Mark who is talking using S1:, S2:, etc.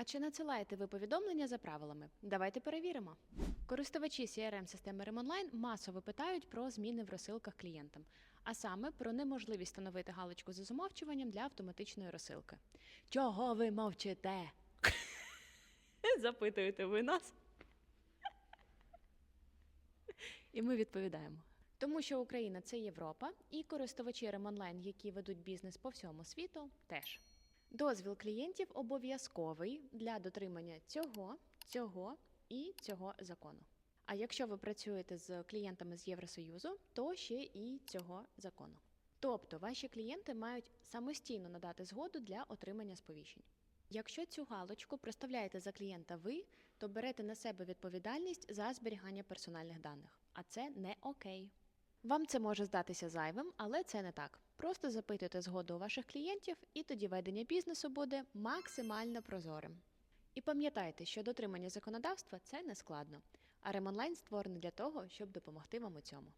S1: А чи надсилаєте ви повідомлення за правилами? Давайте перевіримо. Користувачі crm системи RemOnline масово питають про зміни в розсилках клієнтам, а саме про неможливість встановити галочку за замовчуванням для автоматичної розсилки. Чого ви мовчите? Запитуєте ви нас? І ми відповідаємо. Тому що Україна це Європа, і користувачі RemOnline, які ведуть бізнес по всьому світу, теж. Дозвіл клієнтів обов'язковий для дотримання цього, цього і цього закону. А якщо ви працюєте з клієнтами з Євросоюзу, то ще і цього закону. Тобто ваші клієнти мають самостійно надати згоду для отримання сповіщень. Якщо цю галочку проставляєте за клієнта ви, то берете на себе відповідальність за зберігання персональних даних, а це не окей. Вам це може здатися зайвим, але це не так. Просто запитуйте згоду у ваших клієнтів, і тоді ведення бізнесу буде максимально прозорим. І пам'ятайте, що дотримання законодавства це не складно, а Ремонлайн створений для того, щоб допомогти вам у цьому.